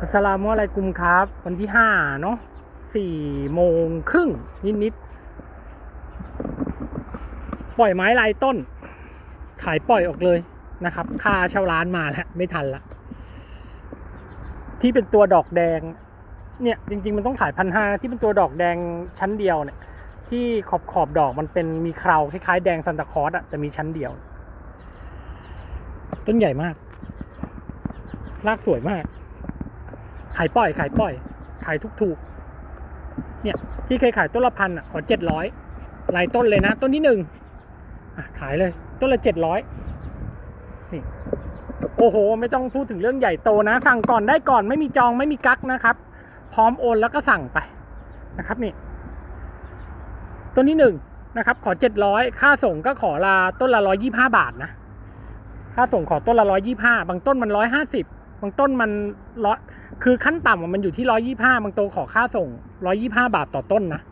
อัสลามุอะลัยกุมครับ วันที่ห้าเนาะสี่โมงครึ่งนิดนิดๆปล่อยไม้ลายต้น ขายปล่อยออกเลยนะครับ ค่าเช่าร้านมาแล้ว ไม่ทันละที่เป็นตัวดอกแดง เนี่ยจริง ๆ มันต้องขายพันห้าที่เป็นตัวดอกแดงชั้นเดียวเนี่ย ที่ขอบขอบดอกมันเป็นมีคราวคล้ายๆแดงซันตาคลอสอะแต่มีชั้นเดียว ต้นใหญ่มาก รากสวยมาก ขายปล่อยขายปล่อย ขายถูกเนี่ยที่เคยขายต้นละพันอะขอเจ็ดร้อยลายต้นเลยนะ ต้นที่หนึ่งขายเลย ต้นละเจ็ดร้อยนี่โอ้โห ไม่ต้องพูดถึงเรื่องใหญ่โตนะ สั่งก่อนได้ก่อนไม่มีจองไม่มีกักนะครับ พร้อมโอนแล้วก็สั่งไปนะครับนี่ต้นที่หนึ่งนะครับ ขอเจ็ดร้อยค่าส่งก็ขอละต้นละร้อยยี่ห้าบาทนะค่าส่งขอต้นละร้อยยี่ห้าบางต้นมันร้อยห้าสิบบางต้นมันร้อย คือขั้นต่ำมันอยู่ที่ร้อยี่ห้าบางตัวขอค่าส่งร้อยี่ห้าบาทต่อต้นนะ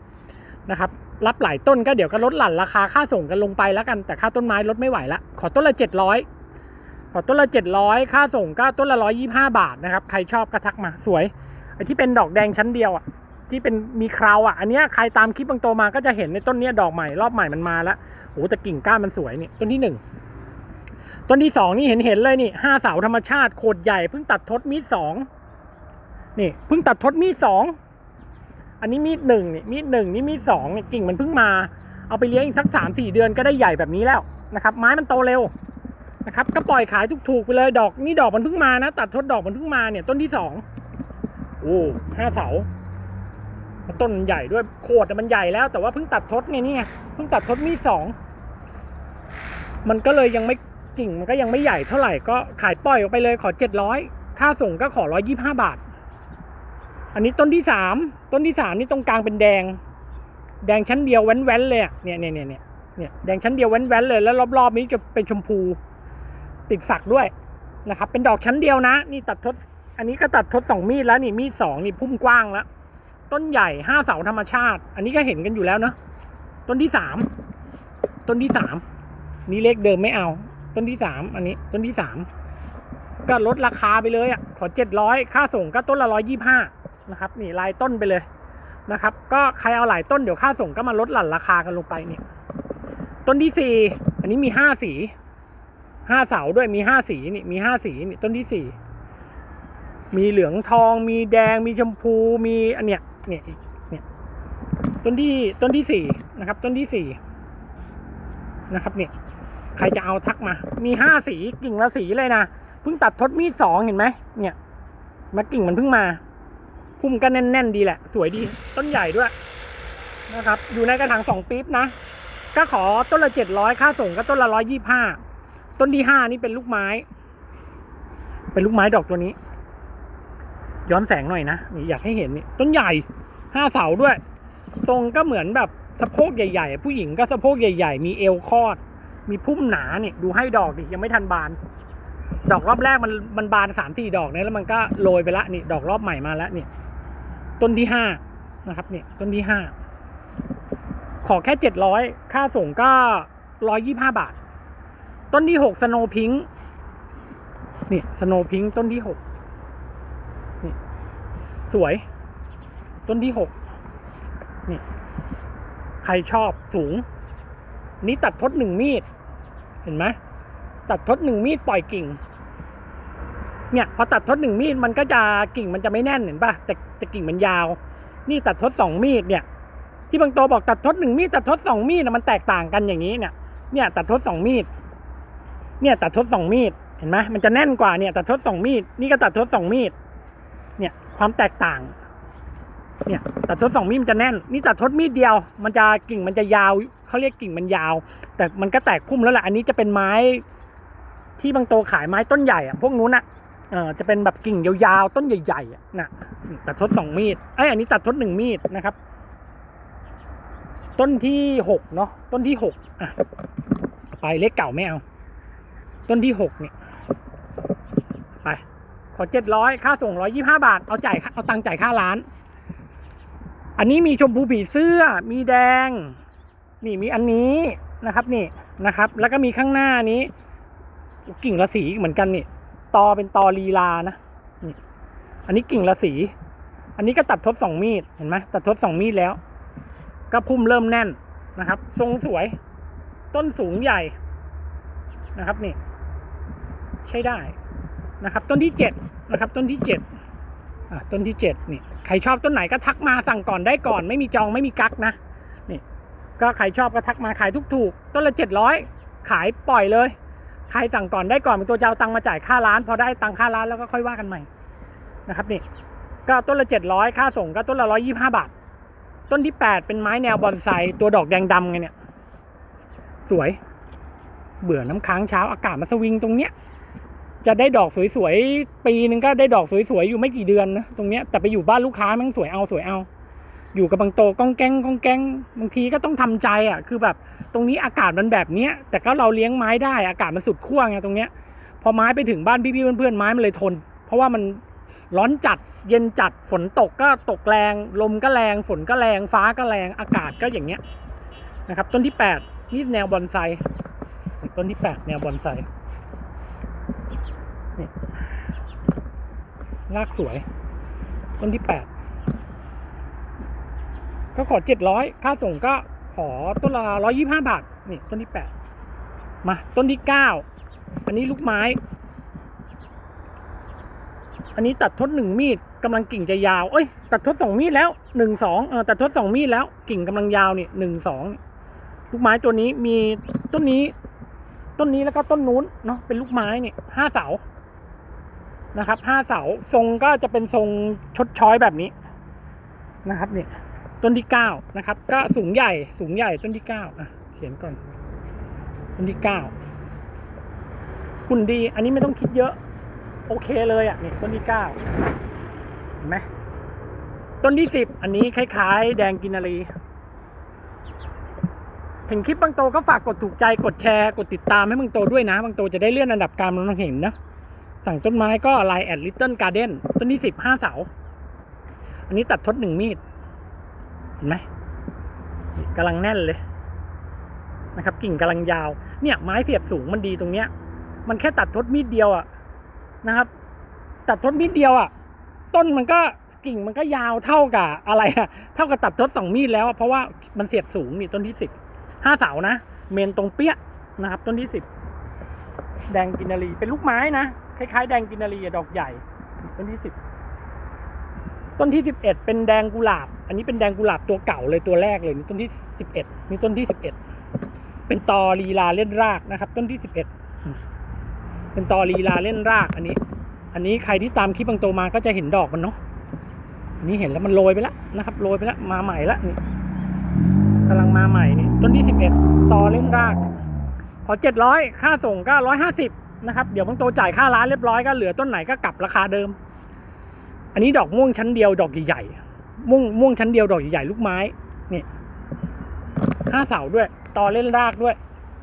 นะครับ รับหลายต้นก็เดี๋ยวก็ลดหลั่นราคาค่าส่งกันลงไปแล้วกันแต่ค่าต้นไม้ลดไม่ไหวละขอต้นละเจ็ดร้อยขอต้นละเจ็ดร้อยค่าส่งก็ต้นละร้อยี่ห้าบาทนะครับ ใครชอบก็ทักมาสวยไอ้ที่เป็นดอกแดงชั้นเดียวอะที่เป็นมีคราวอะ อันเนี้ยใครตามคลิปบางโตมาก็จะเห็นในต้นเนี้ยดอกใหม่รอบใหม่มันมาแล้วโอ้แต่กิ่งก้านมันสวยนี่ต้นที่หนึ่งต้นที่สองนี่เห็นเห็นเลยนี่ห้าเสาธรรมชาติโคตรใหญ่เพิ่งตัดทดมีดสอง นี่เพิ่งตัดทดมีดสองอันนี้มีดหนึ่งนี่มีดหนึ่งนี่มีดสองนี่กิ่งมันเพิ่งมาเอาไปเลี้ยงอีกสักสามสี่เดือนก็ได้ใหญ่แบบนี้แล้วนะครับ ไม้มันโตเร็วนะครับ ก็ปล่อยขายถูกๆไปเลยดอกนี่ดอกมันเพิ่งมานะ ตัดทดดอกมันเพิ่งมาเนี่ยต้นที่สองโอ้ห้าเสาต้นใหญ่ด้วยโคตรมันใหญ่แล้ว แต่ว่าเพิ่งตัดทดไงนี่ไงเพิ่งตัดทดมีดสองมันก็เลยยังไม่กิ่งมันก็ยังไม่ใหญ่เท่าไหร่ก็ขายปล่อยออกไปเลยขอเจ็ดร้อยค่าส่งก็ขอร้อยี่ห้าบาท อันนี้ต้นที่สามต้นที่สามนี่ตรงกลางเป็นแดง แดงชั้นเดียวแว้นๆเลยเนี่ยเนี่ยเนี่ยเนี่ยเนี่ยแดงชั้นเดียวแว้นๆเลยแล้วรอบๆนี้จะเป็นชมพู ติดฝักด้วยนะครับ เป็นดอกชั้นเดียวนะ นี่ตัดทด อันนี้ก็ตัดทดสองมีดแล้วนี่มีดสองนี่พุ่มกว้างแล้วต้นใหญ่ห้าเสาธรรมชาติ อันนี้ก็เห็นกันอยู่แล้วเนาะต้นที่สามต้นที่สามนี่เลขเดิมไม่เอา ต้นที่สามอันนี้ ต้นที่สามก็ลดราคาไปเลยอะขอเจ็ดร้อยค่าส่งก็ต้นละร้อยยี่ห้า นะครับนี่ลายต้นไปเลยนะครับ ก็ใครเอาหลายต้นเดี๋ยวค่าส่งก็มาลดหลั่นราคากันลงไปเนี่ยต้นที่สี่อันนี้มีห้าสีห้าเสาด้วยมีห้าสีนี่มีห้าสีนี่ต้นที่สี่มีเหลืองทอง มีแดงมีชมพูมีอันเนี้ยเนี่ยเนี่ยต้นที่ต้นที่สี่นะครับ ต้นที่สี่นะครับเนี่ยใครจะเอาทักมา มีห้าสีกิ่งละสีเลยนะเพิ่งตัดทดมีดสองเห็นไหมเนี่ยมากิ่งมันเพิ่งมา พุ่มก็แน่น ๆ ดีแหละ สวยดี ต้นใหญ่ด้วยนะครับ อยู่ในกระถางสองปี๊บนะ ก็ขอต้นละเจ็ดร้อยค่าส่งก็ต้นละร้อยยี่ห้าต้นที่ห้านี่เป็นลูกไม้ เป็นลูกไม้ดอกตัวนี้ ย้อนแสงหน่อยนะนี่อยากให้เห็นนี่ต้นใหญ่ห้าเสาด้วย ทรงก็เหมือนแบบสะโพกใหญ่ๆ ผู้หญิงก็สะโพกใหญ่ ๆ มีเอวคอด มีพุ่มหนาเนี่ย ดูให้ดอกดิยังไม่ทันบาน ดอกรอบแรกมันมันบานสามสี่ดอกเนี่ยแล้วมันก็โรยไปละนี่ ดอกรอบใหม่มาแล้วเนี่ย ต้นที่ห้านะครับเนี่ยต้นที่ห้าขอแค่เจ็ดร้อยค่าส่งก็ร้อยยี่ห้าบาท ต้นที่หกสโนพิงนี่สโนพิงต้นที่หกนี่สวย ต้นที่หกนี่ใครชอบสูง นี่ตัดทดหนึ่งมีด เห็นไหมตัดทดหนึ่งมีดปล่อยกิ่ง เนี่ยพอตัดทดหนึ่งมีดมันก็จะกิ่งมันจะไม่แน่นเห็นปะแต่แต่กิ่งมันยาว นี่ตัดทดสองมีดเนี่ย ที่บางโตบอกตัดทดหนึ่งมีดตัดทดสองมีดน่ะมันแตกต่างกันอย่างนี้เนี่ย เนี่ยตัดทดสองมีด เนี่ยตัดทดสองมีดเห็นไหมมันจะแน่นกว่าเนี่ยตัดทดสองมีดนี่ก็ตัดทดสองมีด เนี่ยความแตกต่าง เนี่ยตัดทดสองมีดมันจะแน่น นี่ตัดทดมีดเดียว มันจะกิ่งมันจะยาวเขาเรียกกิ่งมันยาว แต่มันก็แตกพุ่มแล้วแหละอันนี้จะเป็นไม้ ที่บางโตขายไม้ต้นใหญ่อะพวกนู้นอะ เออจะเป็นแบบกิ่งยาวๆ ต้นใหญ่ๆนะตัดทดสองมีดไออันนี้ตัดทดหนึ่งมีดนะครับ ต้นที่หกเนาะต้นที่หกอะไปเลขเก่าไม่เอา ต้นที่หกเนี่ย ไป ขอเจ็ดร้อยค่าส่งร้อยยี่ห้าบาท เอาจ่ายเอาตังค์จ่ายค่าร้าน อันนี้มีชมพูผีเสื้อ มีแดง นี่มีอันนี้นะครับ นี่นะครับ แล้วก็มีข้างหน้านี้ กิ่งละสีเหมือนกันนี่ ตอเป็นตอลีลานะนี่อันนี้กิ่งละสี อันนี้ก็ตัดทดสองมีดเห็นไหมตัดทดสองมีดแล้ว ก็พุ่มเริ่มแน่นนะครับ ทรงสวย ต้นสูงใหญ่นะครับนี่ ใช้ได้นะครับ ต้นที่เจ็ดนะครับ ต้นที่เจ็ดอะต้นที่เจ็ดนี่ใครชอบต้นไหนก็ทักมาสั่งก่อนได้ก่อน ไม่มีจองไม่มีกักนะนี่ ก็ใครชอบก็ทักมาขายทุกถูกต้นละเจ็ดร้อยขายปล่อยเลย ใครสั่งก่อนได้ก่อนเป็นตัวจะเอาตังมาจ่ายค่าร้าน พอได้ตังค่าร้านแล้วก็ค่อยว่ากันใหม่นะครับนี่ก็ต้นละเจ็ดร้อยค่าส่งก็ต้นละร้อยยี่ห้าบาท ต้นที่แปดเป็นไม้แนวบอนไซตัวดอกแดงดำไงเนี่ย สวย เบื่อน้ำค้างเช้าอากาศมาสวิงตรงเนี้ย จะได้ดอกสวยๆปีนึงก็ได้ดอกสวยๆอยู่ไม่กี่เดือนนะตรงเนี้ยแต่ไปอยู่บ้านลูกค้ามันสวยเอาสวยเอา อยู่กับบางโตก้องแกงก้องแกงบางทีก็ต้องทำใจอะ คือแบบตรงนี้อากาศมันแบบเนี้ย แต่ก็เราเลี้ยงไม้ได้ อากาศมันสุดขั้วไงตรงเนี้ย พอไม้ไปถึงบ้านพี่ๆเพื่อนๆไม้มันเลยทน เพราะว่ามันร้อนจัดเย็นจัดฝนตกก็ตกแรง ลมก็แรง ฝนก็แรงฟ้าก็แรงอากาศก็อย่างเงี้ยนะครับ ต้นที่แปดนี่แนวบอนไซต้นที่แปดแนวบอนไซนี่รากสวย ต้นที่แปด ก็ขอเจ็ดร้อยค่าส่งก็ขอต้นละร้อยยี่ห้าบาท นี่ต้นที่แปดมา ต้นที่เก้าอันนี้ลูกไม้ อันนี้ตัดทดหนึ่งมีดกำลังกิ่งจะยาว เอ้ย ตัดทดสองมีดแล้วหนึ่งสองเออตัดทดสองมีดแล้ว กิ่งกำลังยาวนี่หนึ่งสองลูกไม้ตัวนี้มีต้นนี้ ต้นนี้แล้วก็ต้นนู้นเนาะเป็นลูกไม้เนี่ยห้าเสานะครับห้าเสาทรงก็จะเป็นทรงชดช้อยแบบนี้นะครับ เนี่ย ต้นที่เก้านะครับ ก็สูงใหญ่สูงใหญ่ต้นที่เก้าอะ เขียนก่อน ต้นที่เก้าหุ่นดี อันนี้ไม่ต้องคิดเยอะ โอเคเลยอะนี่ต้นที่เก้าเห็นไหมต้นที่สิบอันนี้คล้ายๆ แดงกินารีเห็นคลิปบางโตก็ฝากกดถูกใจกดแชร์กดติดตามให้บางโตด้วยนะบางโตจะได้เลื่อนอันดับการมองเห็นนะสั่งต้นไม้ก็ไลน์แอดลิตเติ้ลการ์เด้นต้นที่สิบห้าเสา อันนี้ตัดทดหนึ่งมีด เห็นไหมกำลังแน่นเลยนะครับ กิ่งกำลังยาว เนี่ยไม้เสียบสูงมันดีตรงเนี้ย มันแค่ตัดทดมีดเดียวอะนะครับ ตัดทดมีดเดียวอะต้นมันก็กิ่งมันก็ยาวเท่ากับอะไรอะเท่ากับตัดทดสองมีดแล้วเพราะว่ามันเสียบสูงนี่ต้นที่สิบห้าเสานะเมนตรงเปี้ยนะครับ ต้นที่สิบแดงกินารีเป็นลูกไม้นะคล้ายๆแดงกินารีดอกใหญ่ ต้นที่สิบต้นที่สิบเอ็ดเป็นแดงกุหลาบ อันนี้เป็นแดงกุหลาบตัวเก่าเลยตัวแรกเลยนี่ต้นที่สิบเอ็ดนี่ต้นที่สิบเอ็ดเป็นตอลีลาเล่นรากนะครับ ต้นที่สิบเอ็ดเป็นตอลีลาเล่นรากอันนี้ อันนี้ใครที่ตามคลิปบางโตมาก็จะเห็นดอกมันเนาะอันนี้เห็นแล้วมันโรยไปแล้วนะครับโรยไปแล้วมาใหม่ล้วนี่กำลังมาใหม่นี่ต้นที่สิบเอ็ดตอเล่นราก ขอเจ็ดร้อยค่าส่งก็ร้อยห้าสิบนะครับ เดี๋ยวบางโตจ่ายค่าร้านเรียบร้อยก็เหลือต้นไหนก็กลับราคาเดิม อันนี้ดอกม่วงชั้นเดียวดอกใหญ่ๆ ม่วงม่วงชั้นเดียวดอกใหญ่ๆลูกไม้นี่ห้าเสาด้วย ตอเล่นรากด้วย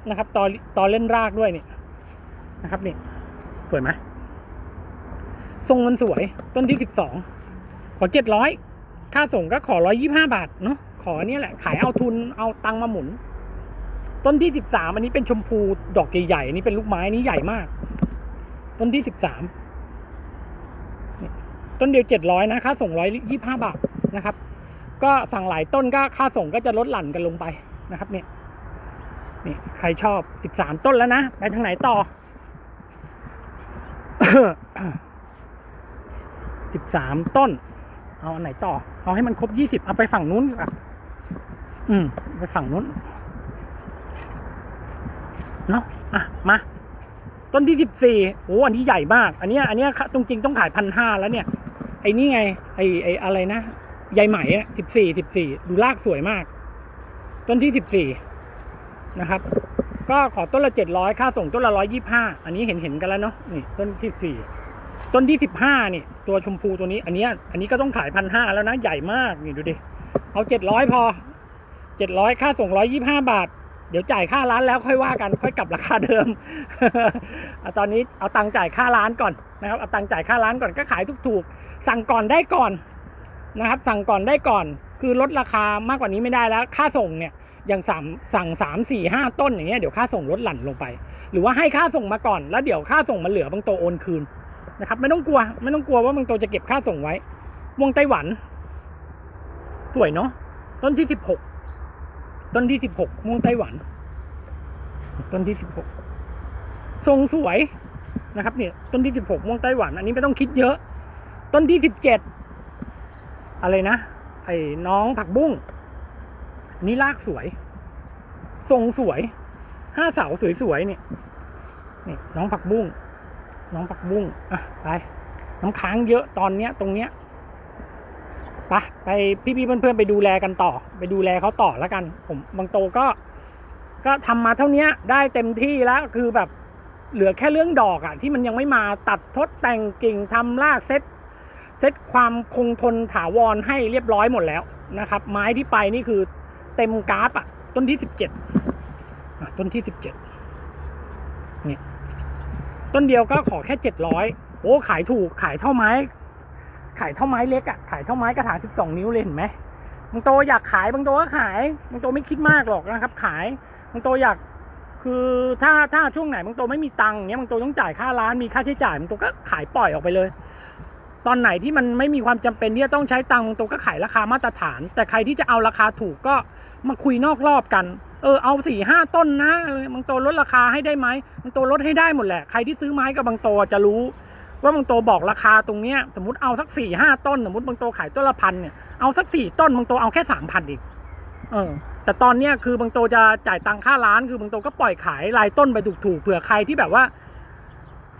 นะครับ ตอตอเล่นรากด้วยนี่นะครับนี่สวยไหมทรงมันสวยต้นที่สิบสองขอเจ็ดร้อยค่าส่งก็ขอร้อยยี่ห้าบาทเนาะขออันนี้แหละ ขายเอาทุนเอาตังมาหมุน ต้นที่สิบสามอันนี้เป็นชมพูดอกใหญ่ๆอันนี้เป็นลูกไม้นนี้ใหญ่มาก ต้นที่สิบสามต้นเดียวเจ็ดร้อยนะค่าส่งร้อยยี่ห้าบาท นะครับ ก็สั่งหลายต้นก็ค่าส่งก็จะลดหลั่นกันลงไปนะครับ เนี่ยนี่ใครชอบสิบสามต้นแล้วนะ ไปทางไหนต่อสิบสามต้น เอาอันไหนต่อ เอาให้มันครบยี่สิบเอาไปฝั่งนู้นดีกว่าอืม ไปฝั่งนู้น เนาะอะ มา ต้นที่สิบสี่โอ้อันนี้ใหญ่มาก อันเนี้ยอันเนี้ยตรงจริงต้องขายพันห้าแล้วเนี่ย ไอ้นี่ไง ไอ้ไอ้อะไรนะ ใยไหมอะสิบสี่สิบสี่ดูรากสวยมาก ต้นที่สิบสี่นะครับ ก็ขอต้นละเจ็ดร้อยค่าส่งต้นละร้อยยี่ห้าอันนี้เห็นเห็นกันแล้วเนาะนี่ต้นที่สี่ต้นที่สิบห้านี่ ตัวชมพูตัวนี้ อันนี้อันนี้ก็ต้องขายพันห้าแล้วนะ ใหญ่มากนี่ดูดิเอาเจ็ดร้อยพอเจ็ดร้อยค่าส่งร้อยยี่ห้าบาท เดี๋ยวจ่ายค่าร้านแล้วค่อยว่ากัน ค่อยกลับราคาเดิมเอาตอนนี้เอาตังค์จ่ายค่าร้านก่อนนะครับเอาตังค์จ่ายค่าร้านก่อนก็ขายถูกๆสั่งก่อนได้ก่อน นะครับ สั่งก่อนได้ก่อน คือลดราคามากกว่านี้ไม่ได้แล้ว ค่าส่งเนี่ยอย่างสามสั่งสามสี่ห้าต้นอย่างเงี้ยเดี๋ยวค่าส่งลดหลั่นลงไป หรือว่าให้ค่าส่งมาก่อน แล้วเดี๋ยวค่าส่งมันเหลือบางโตโอนคืนนะครับ ไม่ต้องกลัว ไม่ต้องกลัวว่าบางโตจะเก็บค่าส่งไว้ม่วงไต้หวัน สวยเนาะต้นที่สิบหกต้นที่สิบหกม่วงไต้หวัน ต้นที่สิบหกทรงสวยนะครับเนี่ยต้นที่สิบหกม่วงไต้หวัน อันนี้ไม่ต้องคิดเยอะ ต้นที่สิบเจ็ด อะไรนะ ไอ้น้องผักบุ้งนี่รากสวย ทรงสวย ห้าเสาสวยๆเนี่ยนี่น้องผักบุ้ง น้องผักบุ้ง อะ ไป น้ำค้างเยอะตอนเนี้ย ตรงเนี้ยไปไปพี่ๆเพื่อนๆไปดูแลกันต่อ ไปดูแลเขาต่อแล้วกัน ผมบางโตก็ ก็ทำมาเท่าเนี้ยได้เต็มที่แล้วคือแบบเหลือแค่เรื่องดอกอะที่มันยังไม่มาตัดทดแต่งกิ่งทำรากเซต เซตความคงทนถาวรให้เรียบร้อยหมดแล้วนะครับ ไม้ที่ไปนี่คือเต็มกราฟอะต้นที่สิบเจ็ดต้นที่สิบเจ็ดนี่ต้นเดียวก็ขอแค่เจ็ดร้อยโอ้ขายถูกขายเท่าไม้ ขายเท่าไม้เล็กอะขายเท่าไม้กระถางสิบสองนิ้วเลยเห็นไหมบางโตอยากขายบางโตก็ขายบางโตไม่คิดมากหรอกนะครับ ขายบางโตอยากคือถ้าถ้าช่วงไหนบางตัวไม่มีตังค์เงี้ยบางตัวต้องจ่ายค่าร้านมีค่าใช้จ่ายบางตัวก็ขายปล่อยออกไปเลย ตอนไหนที่มันไม่มีความจำเป็นที่จะต้องใช้ตังค์บางตัวก็ขายราคามาตรฐาน แต่ใครที่จะเอาราคาถูกก็มาคุยนอกรอบกัน เออเอาสี่ห้าต้นนะบางตัวลดราคาให้ได้ไหมบางตัวลดให้ได้หมดแหละ ใครที่ซื้อไม้กับบางตัวจะรู้ ว่าบางตัวบอกราคาตรงเนี้ย สมมติเอาสักสี่ห้าต้น สมมติบางตัวขายต้นละพันเนี่ยเอาสักสี่ต้นบางตัวเอาแค่สามพันอีกเออแต่ตอนเนี้ยคือบางโตจะจ่ายตังค่าร้านคือบางโตก็ปล่อยขายรายต้นไปถูกๆเผื่อใครที่แบบว่า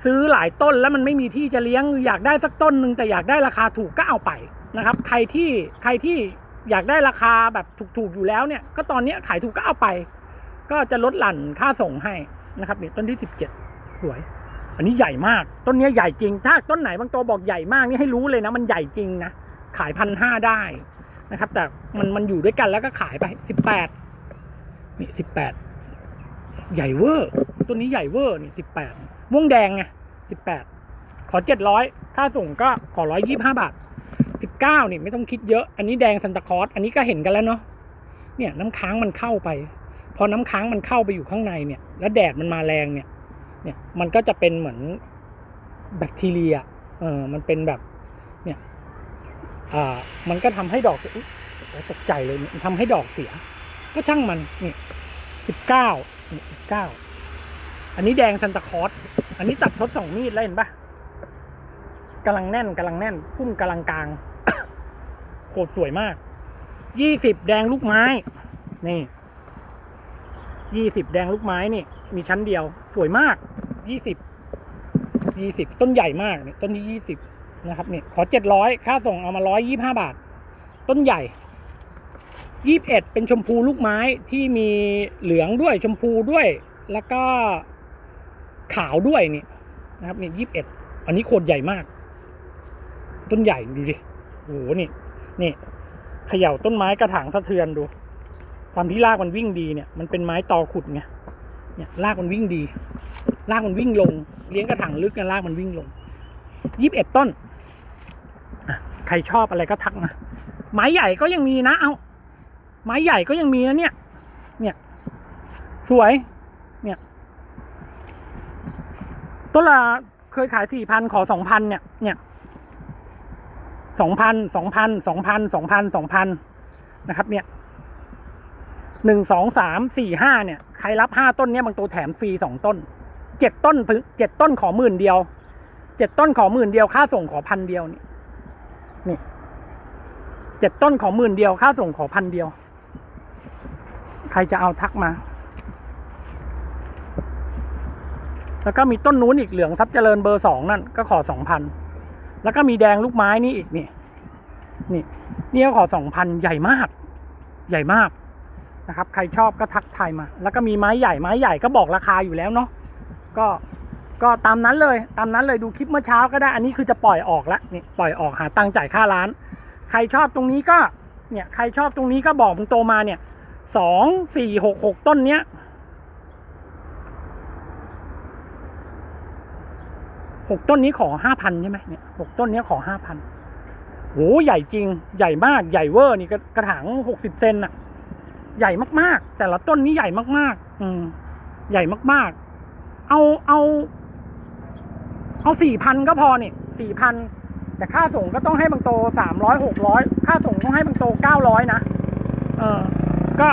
ซื้อหลายต้นแล้วมันไม่มีที่จะเลี้ยงอยากได้สักต้นหนึ่งแต่อยากได้ราคาถูกก็เอาไปนะครับ ใครที่ใครที่อยากได้ราคาแบบถูกๆอยู่แล้วเนี่ย ก็ตอนนี้ขายถูกก็เอาไป ก็จะลดหลั่นค่าส่งให้นะครับเนี่ยต้นที่สิบเจ็ดสวย อันนี้ใหญ่มาก ต้นเนี้ยใหญ่จริง ถ้าต้นไหนบางโตบอกใหญ่มากนี่ให้รู้เลยนะ มันใหญ่จริงนะ ขายพันห้าได้นะครับ แต่มันมันอยู่ด้วยกันแล้วก็ขายไปสิบแปดนี่สิบแปดใหญ่เวอร์ ต้นนี้ใหญ่เวอร์นี่สิบแปด ม่วงแดงไงสิบแปดขอเจ็ดร้อยค่าส่งก็ขอร้อยยี่ห้าบาทสิบเก้านี่ไม่ต้องคิดเยอะ อันนี้แดงซันตาคอสอันนี้ก็เห็นกันแล้วเนาะเนี่ยน้ำค้างมันเข้าไป พอน้ำค้างมันเข้าไปอยู่ข้างในเนี่ย แล้วแดดมันมาแรงเนี่ย เนี่ยมันก็จะเป็นเหมือนแบคทีเรียเออมันเป็นแบบ เนี่ย อ่า มันก็ทำให้ดอกอุ๊ยโอ้ตกใจเลยเนี่ยทำให้ดอกเสีย ก็ช่างมันนี่สิบเก้านี่สิบเก้า อันนี้แดงซันตาคอสอันนี้ตัดทดสองมีดแล้วเห็นปะกำลังแน่นกำลังแน่น พุ่มกำลังกลางโคตรสวยมากยี่สิบแดงลูกไม้ นี่ยี่สิบแดงลูกไม้นี่ มีชั้นเดียว สวยมากยี่สิบยี่สิบต้นใหญ่มากเนี่ยต้นนี้ยี่สิบนะครับเนี่ยขอเจ็ดร้อยค่าส่งเอามาร้อยยี่ห้าบาท ต้นใหญ่ยี่บเอ็ดเป็นชมพูลูกไม้ที่มีเหลืองด้วยชมพูด้วย แล้วก็ ขาวด้วยนี่นะครับนี่ยี่สิบเอ็ดอันนี้โคตรใหญ่มาก ต้นใหญ่ดูดิโอ้โหนี่ นี่เขย่าต้นไม้กระถางสะเทือนดู ความที่รากมันวิ่งดีเนี่ย มันเป็นไม้ตอขุดไงเนี่ยรากมันวิ่งดี รากมันวิ่งลง เลี้ยงกระถางลึกกันรากมันวิ่งลงยี่สิบเอ็ดต้นใครชอบอะไรก็ทักมาไม้ใหญ่ก็ยังมีนะ เอาไม้ใหญ่ก็ยังมีนะเนี่ย เนี่ย สวย เนี่ย ต้นละเคยขายสี่พันขอสองพันเนี่ย เนี่ยสองพันสองพันสองพันสองพันสองพันนะครับ เนี่ยหนึ่งสองสามสี่ห้าเนี่ย ใครรับห้าต้นเนี้ยบางตัวแถมฟรีสองต้นเจ็ดต้นพึเจ็ดต้นขอหมื่นเดียวเจ็ดต้นขอหมื่นเดียวค่าส่งขอพันเดียวนี่นี่เจ็ดต้นขอหมื่นเดียวค่าส่งขอพันเดียว ใครจะเอาทักมา แล้วก็มีต้นนู้นอีกเหลืองทรัพย์เจริญเบอร์สองนั่นก็ขอสองพันแล้วก็มีแดงลูกไม้นี่อีกนี่นี่นี่ก็ขอสองพันใหญ่มาก ใหญ่มากนะครับ ใครชอบก็ทักทายมา แล้วก็มีไม้ใหญ่ไม้ใหญ่ก็บอกราคาอยู่แล้วเนาะก็ก็ตามนั้นเลย ตามนั้นเลยดูคลิปเมื่อเช้าก็ได้ อันนี้คือจะปล่อยออกแล้วนี่ปล่อยออกหาตังค์จ่ายค่าร้าน ใครชอบตรงนี้ก็เนี่ยใครชอบตรงนี้ก็บอกมึงโตมาเนี่ยสองสี่หกหกต้นเนี้ย หกต้นนี้ขอห้าพันใช่ไหมเนี่ยหกต้นนี้ขอห้าพันโหใหญ่จริง ใหญ่มาก ใหญ่เวอร์นี่กระกระถางหกสิบเซนอะใหญ่มากๆ แต่ละต้นนี้ใหญ่มาก ๆ อืม ใหญ่มากๆ เอาเอา เอาสี่พันก็พอเนี่ยสี่พันแต่ค่าส่งก็ต้องให้บางโตสามร้อยหกร้อยค่าส่งต้องให้บางโตเก้าร้อยนะเออ ก็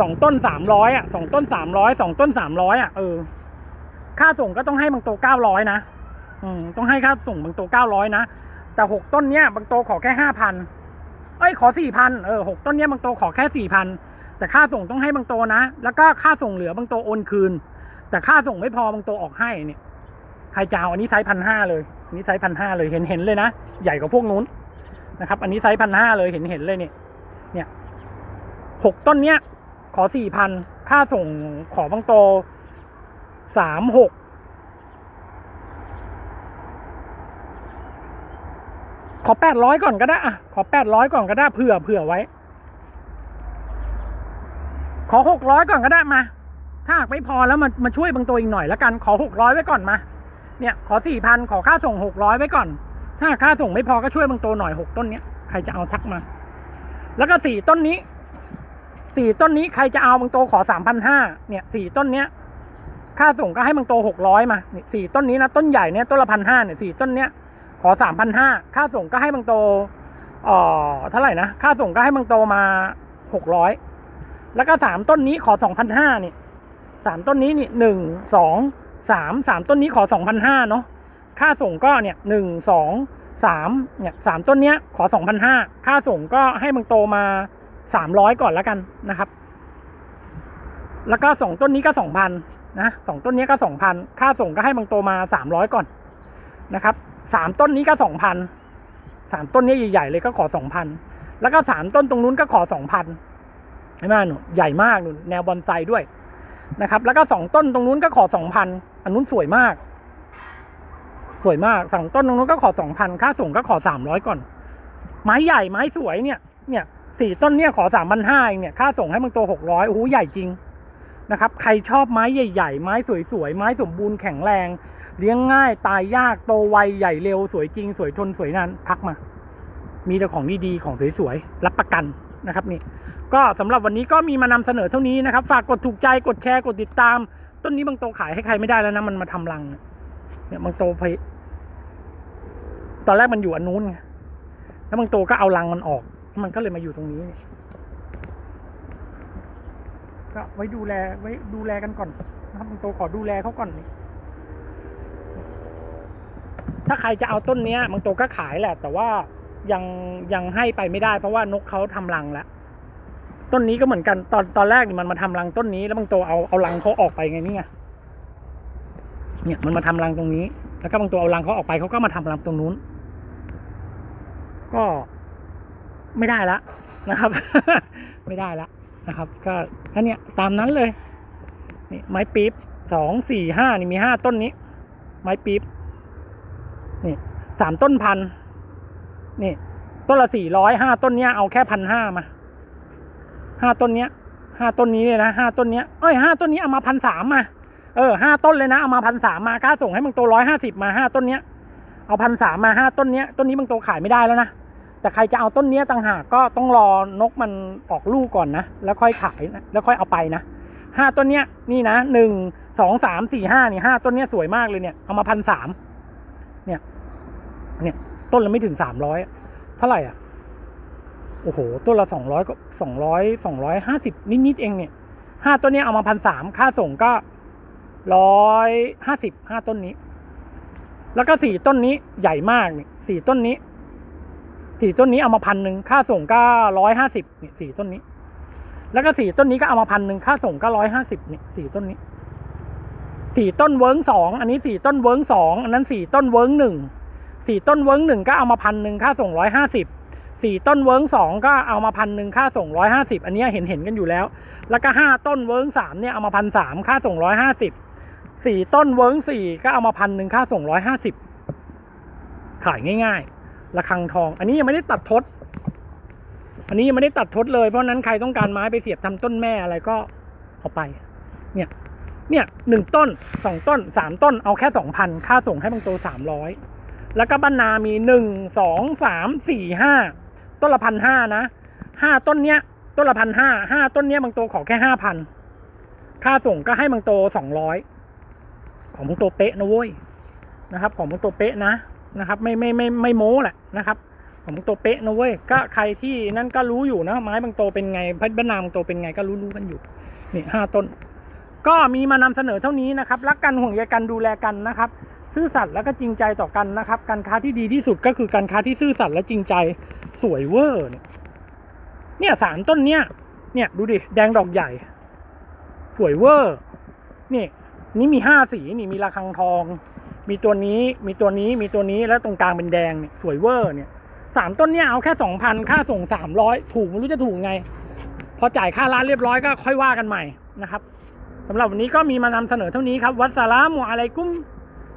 สองต้นสามร้อยอะสองต้นสามร้อยสองต้นสามร้อยอะเออ ค่าส่งก็ต้องให้บางโตเก้าร้อยนะอืมต้องให้ค่าส่งบางโตเก้าร้อยนะ แต่หกต้นเนี้ยบางโตขอแค่ห้าพันเอ้ยขอสี่พันเออหกต้นเนี้ยบางโตขอแค่สี่พันแต่ค่าส่งต้องให้บางโตนะ แล้วก็ค่าส่งเหลือบางโตโอนคืน แต่ค่าส่งไม่พอบางโตออกให้เนี่ยใครจะเอาอันนี้ไซส์พันห้าเลยอันนี้ไซส์พันห้าเลยเห็นเห็นเลยนะใหญ่กว่าพวกนู้นนะครับ อันนี้ไซส์พันห้าเลยเห็นเห็นเลยเนี่ย เนี่ยหกต้นเนี้ยขอสี่พันค่าส่งขอบางโต สามหกขอแปดร้อยก่อนก็ได้อะขอแปดร้อยก่อนก็ได้เผื่อเผื่อไว้ ขอหกร้อยก่อนก็ได้มา ถ้าหากไม่พอแล้วมามาช่วยบางตัวอีกหน่อยแล้วกันขอหกร้อยไว้ก่อนมา เนี่ย ขอสี่พันขอค่าส่งหกร้อยไว้ก่อน ถ้าค่าส่งไม่พอก็ช่วยบางตัวหน่อยหกต้นเนี้ยใครจะเอาทักมา แล้วก็สี่ต้นนี้สี่ต้นนี้ใครจะเอาบางตัวขอสามพันห้าเนี่ยสี่ต้นเนี้ย ค่าส่งก็ให้บางตัวหกร้อยมาสี่ต้นนี้นะต้นใหญ่เนี่ยต้นละพันห้าเนี่ยสี่ต้นเนี้ยขอสามพันห้าค่าส่งก็ให้บางโตเอ่อเท่าไหร่นะค่าส่งก็ให้บางโตมาหกร้อยแล้วก็สามต้นนี้ขอสองพันห้านี่สามต้นนี้นี่หนึ่งสองสามสามต้นนี้ขอสองพันห้าเนาะค่าส่งก็เนี่ยหนึ่งสองสามเนี่ยสามต้นเนี้ยขอสองพันห้าค่าส่งก็ให้บางโตมาสามร้อยก่อนแล้วกันนะครับ แล้วก็สองต้นนี้ก็สองพัน นะสองต้นนี้ก็สองพันค่าส่งก็ให้บางโตมาสามร้อยก่อนนะครับสามต้นนี้ก็สองพันสามต้นนี้ใหญ่ๆเลยก็ขอสองพันแล้วก็สามต้นตรงนู้นก็ขอสองพันใช่ไหมหนูใหญ่มากหนูแนวบอนไซด้วยนะครับ แล้วก็สองต้นตรงนู้นก็ขอสองพันอันนู้นสวยมาก สวยมากสองต้นตรงนู้นก็ขอสองพันค่าส่งก็ขอสามร้อยก่อน ไม้ใหญ่ไม้สวยเนี่ย เนี่ยสี่ต้นเนี่ยขอสามพันห้าเองเนี่ยค่าส่งให้มันตัวหกร้อยโอ้โหใหญ่จริง นะครับ ใครชอบไม้ใหญ่ ๆ ไม้สวยๆ ไม้สมบูรณ์แข็งแรง เลี้ยงง่ายตายยากโตไวใหญ่เร็วสวยจริง สวยทนสวยนานทักมา มีแต่ของดีๆของสวยๆรับประกันนะครับนี่ ก็สำหรับวันนี้ก็มีมานำเสนอเท่านี้นะครับ ฝากกดถูกใจกดแชร์กดติดตาม ต้นนี้บางโตขายให้ใครไม่ได้แล้วนะมันมาทำรัง เนี่ยบางโตไปตอนแรกมันอยู่อันนู้นไงแล้วบางโตก็เอารังมันออก มันก็เลยมาอยู่ตรงนี้ ก็ไว้ดูแลไว้ดูแลกันก่อนนะครับบางโตขอดูแลเขาก่อนนี่ถ้าใครจะเอาต้นเนี้ยบางตัวก็ขายแหละ แต่ว่ายังยังให้ไปไม่ได้ เพราะว่านกเขาทำรังแล้วต้นนี้ก็เหมือนกันตอนตอนแรกนี่มันมาทำรังต้นนี้ แล้วบางตัวเอาเอารังเขาออกไปไงนี่ไงเนี่ยมันมาทำรังตรงนี้ แล้วก็บางตัวเอารังเขาออกไปเขาก็มาทำรังตรงนู้น ก็ไม่ได้ละนะครับ ไม่ได้ละ นะครับ ก็แค่เนี้ยตามนั้นเลยนี่ไม้ปี๊บสองสี่ห้านี่มีห้าต้นนี้ ไม้ปี๊บนี่สามต้นพันนี่ ต้นละสี่ร้อยห้าต้นเนี้ยเอาแค่พันห้ามาห้าต้นเนี้ยห้าต้นนี้เลยนะห้าต้นเนี้ยเอ้ยห้าต้นนี้เอามาพันสามมาเออห้าต้นเลยนะเอามาพันสามมาค่าส่งให้มึงโตร้อยห้าสิบมาห้าต้นเนี้ยเอาพันสามมาห้าต้นเนี้ยต้นนี้มึงโตขายไม่ได้แล้วนะ แต่ใครจะเอาต้นเนี้ยต่างหากก็ต้องรอนกมันออกลูกก่อนนะ แล้วค่อยขายนะแล้วค่อยเอาไปนะห้าต้นเนี้ยนี่นะหนึ่งสองสามสี่ห้านี่ห้าต้นเนี้ยสวยมากเลยเนี่ยเอามาพันสามเนี่ยต้นละไม่ถึงสามร้อยเท่าไหร่อะโอ้โหต้นละสองร้อยก็สองร้อยสองร้อยห้าสิบนิดๆเองเนี่ยห้าต้นนี้เอามาพันสามค่าส่งก็ร้อยห้าสิบห้าต้นนี้ แล้วก็สี่ต้นนี้ใหญ่มากเนี่ยสี่ต้นนี้ สี่ต้นนี้เอามาพันหนึ่งค่าส่งก็ร้อยห้าสิบเนี่ยสี่ต้นนี้ แล้วก็สี่ต้นนี้ก็เอามาพันหนึ่งค่าส่งก็ร้อยห้าสิบเนี่ยสี่ต้นนี้สี่ต้นเวิ้งสองอันนี้สี่ต้นเวิ้งสองอันนั้นสี่ต้นเวิ้งหนึ่งสี่ต้นเวิ้งหนึ่งก็เอามาพันหนึ่งค่าส่งร้อยห้าสิบสี่ต้นเวิ้งสองก็เอามาพันหนึ่งค่าส่งร้อยห้าสิบอันนี้เห็นเห็นกันอยู่แล้ว แล้วก็ห้าต้นเวิ้งสามเนี่ยเอามาพันสามค่าส่งร้อยห้าสิบสี่ต้นเวิ้งสี่ก็เอามาพันหนึ่งค่าส่งร้อยห้าสิบขายง่าย ๆ ระฆังทอง อันนี้ยังไม่ได้ตัดทด อันนี้ยังไม่ได้ตัดทดเลย เพราะนั้นใครต้องการไม้ไปเสียบทำต้นแม่อะไรก็เอาไป เนี่ย เนี่ยหนึ่งต้นสองต้นสามต้นเอาแค่สองพันค่าส่งให้บางตัวสามร้อยแล้วก็บ้านนามีหนึ่งสองสามสี่ห้าต้นละพันห้านะห้าต้นเนี้ย ต้นละพันห้าห้าต้นเนี้ยบางตัวขอแค่ห้าพันค่าส่งก็ให้บางตัวสองร้อยของบางตัวเป๊ะนะเว้ยนะครับ ของบางตัวเป๊ะนะ นะครับ ไม่ไม่ไม่ไม่โม้แหละนะครับของตัวเป๊ะนะเว้ยก็ใครที่นั่นก็รู้อยู่นะ ไม้บางตัวเป็นไงพชรบ้านาบางตัวเป็นไงก็รู้รู้กันอยู่นี่ห้าต้น ก็มีมานำเสนอเท่านี้นะครับ รักกันห่วงใยกันดูแลกันนะครับ ซื่อสัตย์แล้วก็จริงใจต่อกันนะครับ การค้าที่ดีที่สุดก็คือการค้าที่ซื่อสัตย์และจริงใจสวยเวอร์เนี่ยเนี่ยสามต้นเนี้ยเนี่ยดูดิ แดงดอกใหญ่ สวยเวอร์ นี่ นี่มีห้าสี นี่มีระฆังทอง มีตัวนี้มีตัวนี้มีตัวนี้แล้วตรงกลางเป็นแดงเนี่ยสวยเวอร์เนี่ยสามต้นเนี่ยเอาแค่สองพันค่าส่งสามร้อยถูกไม่รู้จะถูกไง พอจ่ายค่าร้านเรียบร้อยก็ค่อยว่ากันใหม่นะครับสำหรับวันนี้ก็มีมานำเสนอเท่านี้ครับ วัสสลามุอะลัยกุม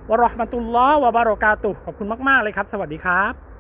วะราะห์มะตุลลอฮ์วะบารอกาตุขอบคุณมาก ๆ เลยครับ สวัสดีครับ